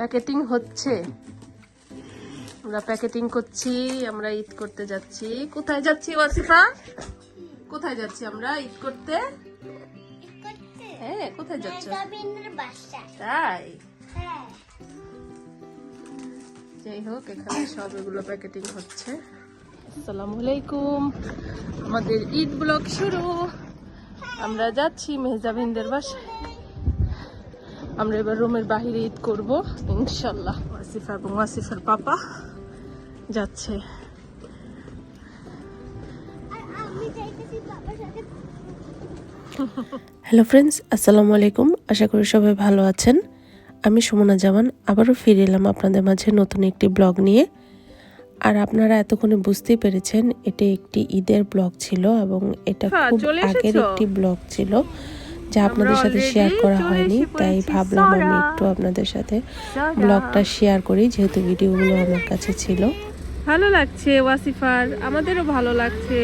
Packeting হচ্ছে। আমরা packeting করছি, আমরা ঈদ করতে যাচ্ছি। কোথায় যাচ্ছি ওয়াসিফা? কোথায় যাচ্ছি আমরা ঈদ করতে? হ্যাঁ কোথায় যাচ্ছ? তাই? যাই হোক, এখানে সব এগুলো প্যাকেটিং হচ্ছে। আসসালামু আলাইকুম। আমাদের ঈদ ব্লগ শুরু। আমরা যাচ্ছি মেহজাবিনদের বাসায়। আমরা এবার রুমের বাহিরে ঈদ করব ইনশাল্লাহ। ওয়াসিফা এবং ওয়াসিফার পাপা যাচ্ছে। হ্যালো ফ্রেন্ডস আসসালামু আলাইকুম। আশা করি সবাই ভালো আছেন। আমি সুমনা জামান আবারও ফিরে এলাম আপনাদের মাঝে নতুন একটি ব্লগ নিয়ে। আর আপনারা এতক্ষণে বুঝতেই পেরেছেন এটি একটি ঈদের ব্লগ ছিল এবং এটা হ্যাঁ, খুব আগের একটি ব্লগ ছিল। যা আপনাদের সাথে শেয়ার করা হয়নি তাই ভাবলাম আমি একটু আপনাদের সাথে ব্লগটা শেয়ার করি যেহেতু ভিডিওগুলো আমার কাছে ছিল। ভালো লাগছে ওয়াসিফার। আমাদেরও ভালো লাগছে।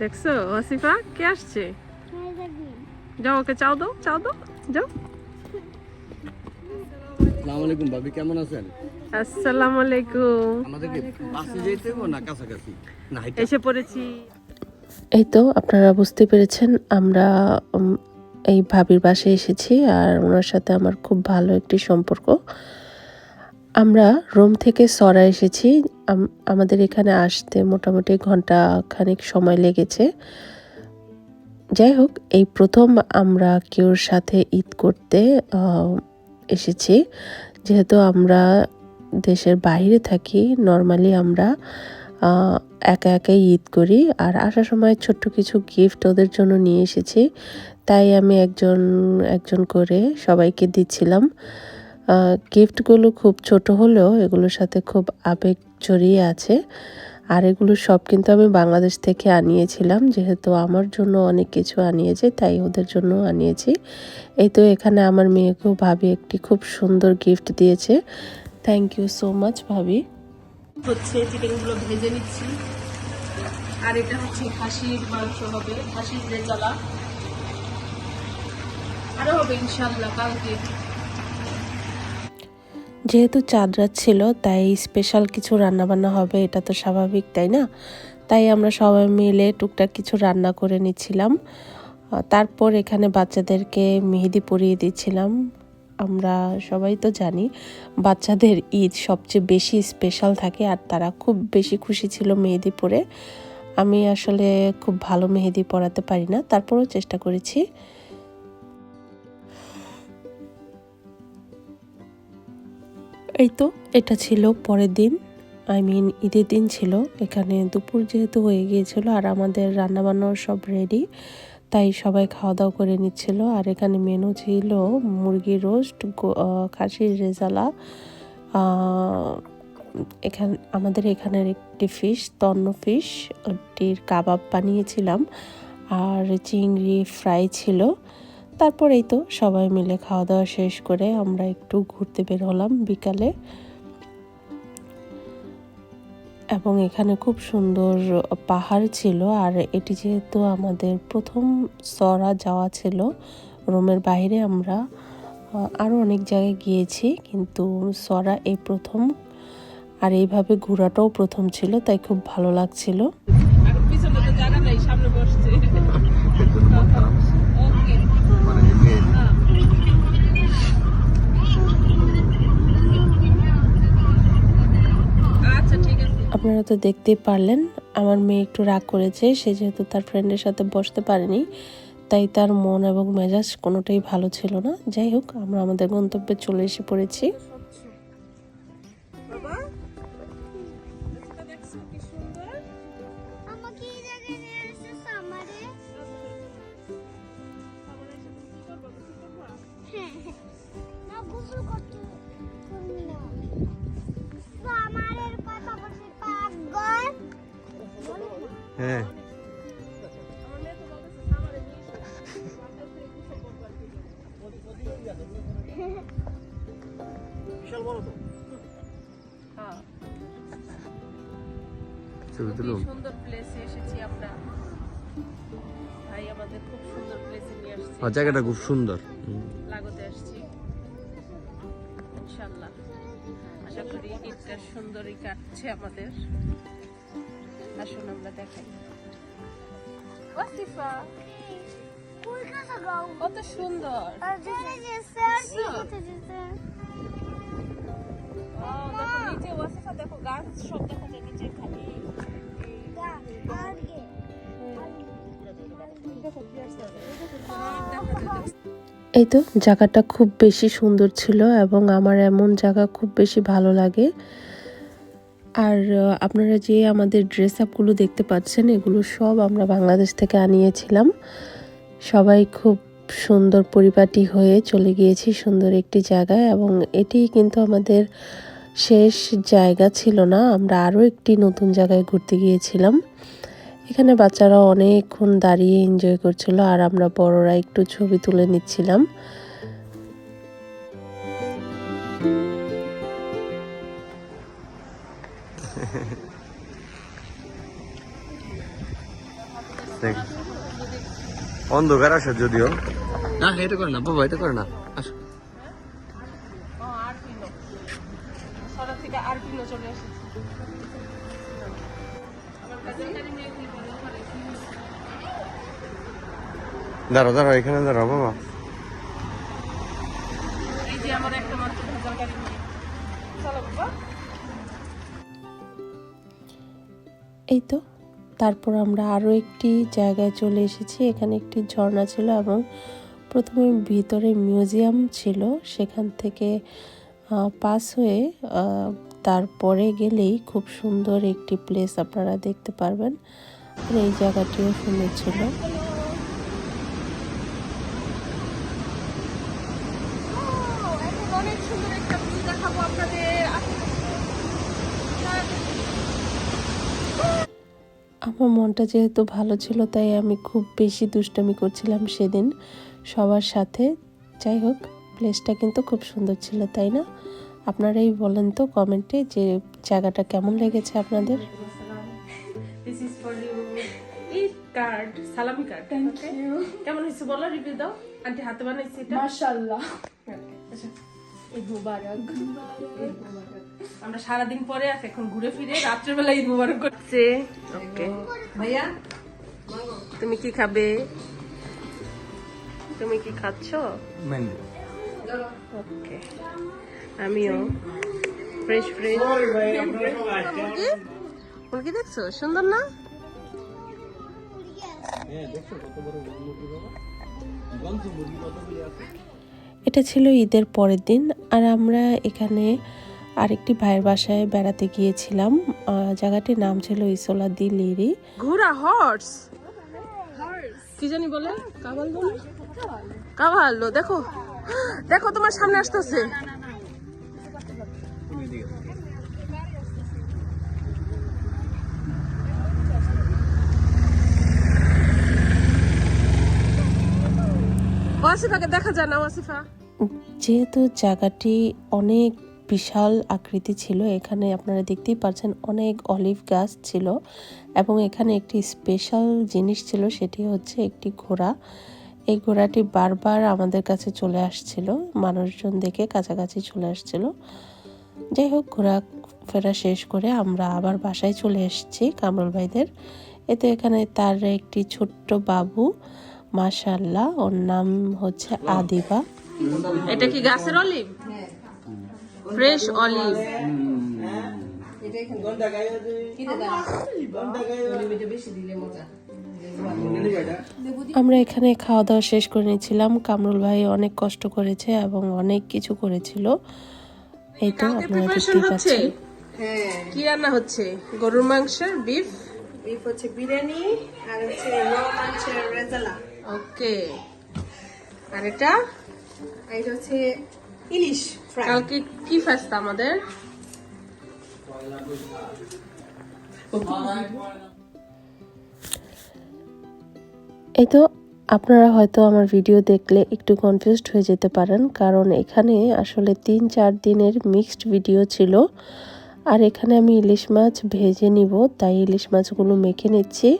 দেখছ ওয়াসিফা? কে আসছে? যাও ওকে চাও দাও চাও দাও যাও। আসসালামু আলাইকুম ভাবি কেমন আছেন? আসসালামু আলাইকুম। আমাদেরকে বাসে যেতে হবে না কাছাকাছি? না এটা এসে পড়েছি। এই তো আপনারা বুঝতে পেরেছেন আমরা এই ভাবির বাসায় এসেছি আর ওনার সাথে আমার খুব ভালো একটি সম্পর্ক। আমরা রোম থেকে সরা এসেছি। আমাদের এখানে আসতে মোটামুটি ঘণ্টা খানিক সময় লেগেছে। যাই হোক এই প্রথম আমরা কেউর সাথে ঈদ করতে এসেছি। যেহেতু আমরা দেশের বাইরে থাকি নর্মালি আমরা একা একাই ঈদ করি। আর আসার সময় ছোট্ট কিছু গিফট ওদের জন্য নিয়ে এসেছি। তাই আমি একজন একজন করে সবাইকে দিচ্ছিলাম। গিফটগুলো খুব ছোট হলেও এগুলোর সাথে খুব আবেগ জড়িয়ে আছে। আর এগুলো সব কিন্তু আমি বাংলাদেশ থেকে আনিয়েছিলাম। যেহেতু আমার জন্য অনেক কিছু আনিয়েছে, তাই ওদের জন্য আনিয়েছি। এই তো এখানে আমার মেয়েকেও ভাবি একটি খুব সুন্দর গিফট দিয়েছে। থ্যাংক ইউ সো মাচ ভাবি। হচ্ছে চিকেনগুলো ভেজে নিচ্ছি। আর এটা হচ্ছে খাসির মাংস হবে খাসির রেজালা আরও হবে ইনশাল্লাহ কালকে। যেহেতু চাঁদ রাত ছিল তাই স্পেশাল কিছু রান্নাবান্না হবে এটা তো স্বাভাবিক তাই না? তাই আমরা সবাই মিলে টুকটাক কিছু রান্না করে নিচ্ছিলাম। তারপর এখানে বাচ্চাদেরকে মেহেদি পরিয়ে দিচ্ছিলাম। আমরা সবাই তো জানি বাচ্চাদের ঈদ সবচেয়ে বেশি স্পেশাল থাকে আর তারা খুব বেশি খুশি ছিল মেহেদি পরে। আমি আসলে খুব ভালো মেহেদি পরাতে পারি না, তারপরেও চেষ্টা করেছি। এই তো এটা ছিল পরের দিন। আই মিন ঈদের দিন ছিল। এখানে দুপুর যেহেতু হয়ে গিয়েছিল আর আমাদের রান্নাবান্নাও সব রেডি তাই সবাই খাওয়া দাওয়া করে নিচ্ছিল। আর এখানে মেনু ছিল মুরগি রোস্ট খাসির রেজালা এখান, আমাদের এখানের একটি ফিশ তন্ন ফিশ ওটির কাবাব বানিয়েছিলাম। আর চিংড়ি ফ্রাই ছিল। তারপর এই তো সবাই মিলে খাওয়া দাওয়া শেষ করে আমরা একটু ঘুরতে বের হলাম বিকালে। এবং এখানে খুব সুন্দর পাহাড় ছিল আর এটি যেহেতু আমাদের প্রথম সরা যাওয়া ছিল, রোমের বাইরে আমরা আরও অনেক জায়গায় গিয়েছি, কিন্তু সরা এই প্রথম আর এইভাবে ঘোরাটাও প্রথম ছিল, তাই খুব ভালো লাগছিল আর পিছনে তো জায়গা নাই সামনে বসছে ওকে আচ্ছা ঠিক আছে আপনারা তো দেখতেই পারলেন, আমার মেয়ে একটু রাগ করেছে, সে যেহেতু তার ফ্রেন্ডের সাথে বসতে পারেনি, তাই তার মন এবং মেজাজ কোনোটাই ভালো ছিল না। যাই হোক, আমরা আমাদের গন্তব্যে চলে এসে পড়েছি। ছবি খুবই সুন্দর প্লেসে এসেছি আমরা। ভাই আমাদের খুব সুন্দর প্লেসে নিয়ে আসছে। জায়গাটা খুব সুন্দর। লাগতে আসছি। ইনশাল্লাহ। আশা করি ঈদটা সুন্দরই কাটছে আমাদের। আসুন আমরা দেখাই। ওয়াসিফা কত সুন্দর। দেখো নিচে ওয়াসিফা দেখো গাছ সব দেখা যায় নিচে খালি। এই তো, জায়গাটা খুব বেশি সুন্দর ছিল এবং আমার এমন জায়গা খুব বেশি ভালো লাগে। আর আপনারা যে আমাদের ড্রেস আপগুলো দেখতে পাচ্ছেন, এগুলো সব আমরা বাংলাদেশ থেকে আনিয়েছিলাম। সবাই খুব সুন্দর পরিপাটি হয়ে চলে গিয়েছি সুন্দর একটি জায়গায় এবং এটি কিন্তু আমাদের শেষ জায়গা ছিল না, আমরা আরও একটি নতুন জায়গায় ঘুরতে গিয়েছিলাম। এখানে বাচ্চারা অনেকক্ষণ দাঁড়িয়ে এনজয় করছিল আর আমরা বড়রা একটু ছবি তুলে নিচ্ছিলাম। অন্ধকার আসে যদিও। না এটা করে না বাবা এটা করে না। দাঁড়াও দাঁড়াও এখানে দাঁড়াও বাবা। এই যে আমার একটা মাত্র ভেজাল গাড়ি নিয়ে। চলো বাবা। এই তো তারপর আমরা আরও একটি জায়গায় চলে এসেছি। এখানে একটি ঝর্ণা ছিল এবং প্রথমে ভিতরে মিউজিয়াম ছিল। সেখান থেকে পাস হয়ে তারপরে গেলেই খুব সুন্দর একটি প্লেস আপনারা দেখতে পারবেন। এই জায়গাটিও সুন্দর ছিল এখন অনেক সুন্দর একটা ভিউ দেখাবো আপনাদের। আমার মনটা যেহেতু ভালো ছিল তাই আমি খুব বেশি দুষ্টামি করছিলাম সেদিন সবার সাথে। যাই হোক প্লেসটা কিন্তু খুব সুন্দর ছিল তাই না? আপনারাই বলেন তো কমেন্টে যে জায়গাটা কেমন লেগেছে আপনাদের। কার্ড সালামি কার্ড কেমন হয়েছে বলো রিভিউ দাও। আন্টি হাতে বানাইছে এটা। মাশাআল্লাহ। ঈদ মুবারক। আমরা সারাদিন পরে আছি এখন ঘুরে ফিরে রাত্রেবেলা ঈদ মুবারক করছে ওকে। ভাইয়া? তুমি কি খাবে? তুমি কি খাচ্ছ? ওকে। আমিও। ফ্রেশ ফ্রেশ মুরগি? মুরগি দেখছ? সুন্দর না? এটা ছিল ঈদের পরের দিন আর আমরা এখানে আরেকটি ভাইয়ের বাসায় বেড়াতে গিয়েছিলাম। জায়গাটির নাম ছিল ইসোলা দি লিরি। ঘোড়া হর্স কি জানি বলে? কাবাল বলে? কাবাল। দেখো দেখো তোমার সামনে আসতেছে। ওয়াসিফাকে দেখা যায় না, ওয়াসিফা। যেহেতু জায়গাটি অনেক বিশাল আকৃতি ছিল, এখানে আপনারা দেখতেই পাচ্ছেন অনেক অলিভ গাছ ছিল এবং এখানে একটি স্পেশাল জিনিস ছিল, সেটি হচ্ছে একটি ঘোড়া। এই ঘোড়াটি বারবার আমাদের কাছে চলে আসছিল, মানুষজন দেখে কাছাকাছি চলে আসছিল। যাই হোক ঘোরা ফেরা শেষ করে আমরা আবার বাসায় চলে এসেছি কামরুল ভাইদের। এতে এখানে তার একটি ছোট্ট বাবু মাশাল্লাহ ওর নাম হচ্ছে আদিবা। এটা কি গাছের অলিভ? ফ্রেশ অলিভ আমরা এখানে খাওয়া দাওয়া শেষ করে নিয়েছিলাম। কামরুল ভাই অনেক কষ্ট করেছে এবং অনেক কিছু করেছিল। এই তো আপনারা দেখতেই হচ্ছে? পাচ্ছেন। কি রান্না হচ্ছে? গরুর মাংসের বিফ বিফ হচ্ছে বিরিয়ানি আর হচ্ছে র মাছের রেজালা। ওকে। আর এটা? এটা হচ্ছে ইলিশ ফ্রাই। কালকে কি আমাদের? এই তো আপনারা হয়তো আমার ভিডিও দেখলে একটু কনফিউজড হয়ে যেতে পারেন কারণ এখানে আসলে তিন চার দিনের মিক্সড ভিডিও ছিল। আর এখানে আমি ইলিশ মাছ ভেজে নিব তাই ইলিশ মাছগুলো মেখে নিচ্ছি।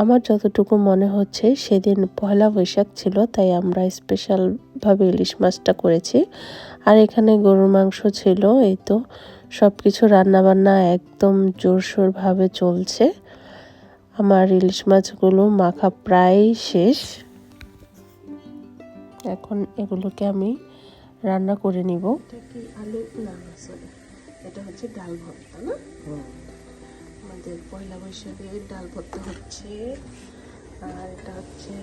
আমার যতটুকু মনে হচ্ছে সেদিন পয়লা বৈশাখ ছিল তাই আমরা স্পেশালভাবে ইলিশ মাছটা করেছি। আর এখানে গরুর মাংস ছিল এই তো সব কিছু রান্নাবান্না একদম জোরসোরভাবে চলছে। আমার ইলিশ মাছগুলো মাখা প্রায় শেষ। এখন এগুলোকে আমি রান্না করে নিব। এটা আলু? না এটা হচ্ছে ডাল ভর্তা না? আমাদের পয়লা বৈশাখে ডাল ভর্তা হচ্ছে। আর এটা হচ্ছে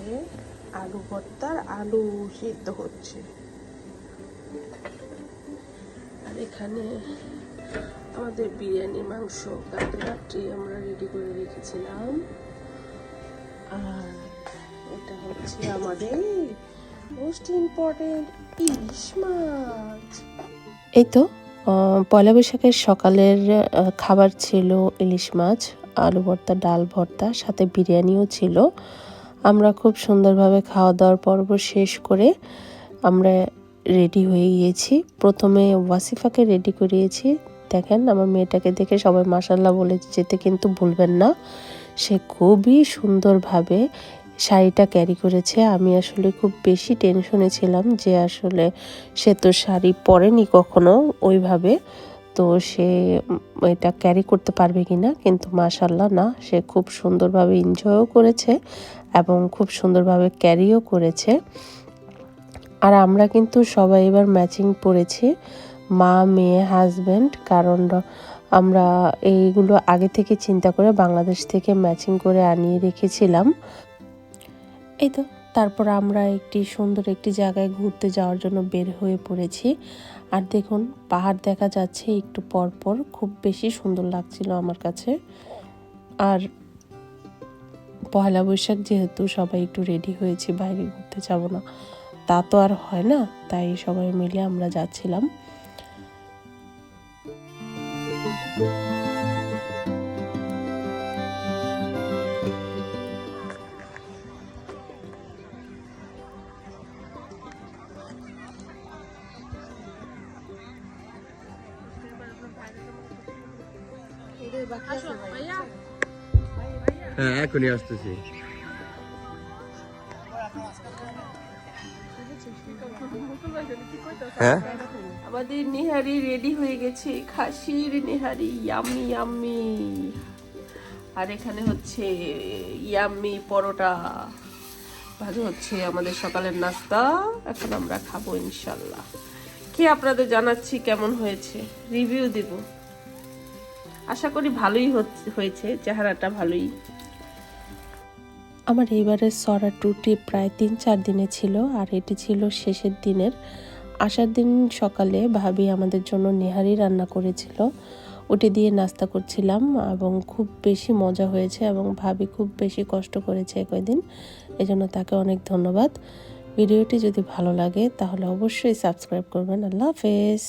আলু ভর্তার আলু সিদ্ধ হচ্ছে। আর এখানে আমাদের বিরিয়ানি মাংস কালকে রাত্রে আমরা রেডি করে রেখেছিলাম। আর এটা হচ্ছে আমাদের মোস্ট ইম্পর্টেন্ট ইলিশ মাছ। এই তো পয়লা বৈশাখের সকালের খাবার ছিল ইলিশ মাছ, আলু ভর্তা, ডাল ভর্তা, সাথে বিরিয়ানিও ছিল। আমরা খুব সুন্দরভাবে খাওয়া দাওয়ার পর্ব শেষ করে আমরা রেডি হয়ে গিয়েছি। প্রথমে ওয়াসিফাকে রেডি করিয়েছি। দেখেন, আমার মেয়েটাকে দেখে সবাই মাসাল্লাহ বলে যেতে কিন্তু ভুলবেন না। সে খুবই সুন্দরভাবে শাড়িটা ক্যারি করেছে, আমি আসলে খুব বেশি টেনশনে ছিলাম যে আসলে সে তো শাড়ি পরেনি কখনো ওইভাবে, তো সে এটা ক্যারি করতে পারবে কি না কিন্তু মাশাল্লাহ না, সে খুব সুন্দরভাবে এনজয়ও করেছে এবং খুব সুন্দরভাবে ক্যারিও করেছে। আর আমরা কিন্তু সবাই এবার ম্যাচিং পরেছি, মা, মেয়ে হাজব্যান্ড কারণ আমরা এইগুলো আগে থেকে চিন্তা করে বাংলাদেশ থেকে ম্যাচিং করে আনিয়ে রেখেছিলাম। এই তো, তারপর আমরা একটি সুন্দর একটি জায়গায় ঘুরতে যাওয়ার জন্য বের হয়ে পড়েছি। আর দেখুন, পাহাড় দেখা যাচ্ছে একটু পর পর, খুব বেশি সুন্দর লাগছিল আমার কাছে। আর পয়লা বৈশাখ যেহেতু সবাই একটু রেডি হয়েছি, বাইরে ঘুরতে যাব না, তা তো আর হয় না, তাই সবাই মিলে আমরা যাচ্ছিলাম। হ্যাঁ এখনই আসতেছি। হ্যাঁ? আমাদের নেহারি রেডি হয়ে গেছে। খাসির নেহারি ইয়াম্মি ইয়াম্মি আর এখানে হচ্ছে ইয়াম্মি পরোটা। ভালো হচ্ছে আমাদের সকালের নাস্তা। এখন আমরা খাব ইনশাল্লাহ। খেয়ে আপনাদের জানাচ্ছি কেমন হয়েছে? রিভিউ দেব। আশা করি ভালোই হয়েছে। চেহারাটা ভালোই আমার এইবারের সরা টুটি প্রায় তিন চার দিনে ছিল আর এটি ছিল শেষের দিনের। আসার দিন সকালে ভাবি আমাদের জন্য নেহারি রান্না করেছিল। ওটি দিয়ে নাস্তা করছিলাম এবং খুব বেশি মজা হয়েছে এবং ভাবি খুব বেশি কষ্ট করেছে কয়দিন এজন্য তাকে অনেক ধন্যবাদ। ভিডিওটি যদি ভালো লাগে তাহলে অবশ্যই সাবস্ক্রাইব করবেন। আল্লাহ হাফেজ।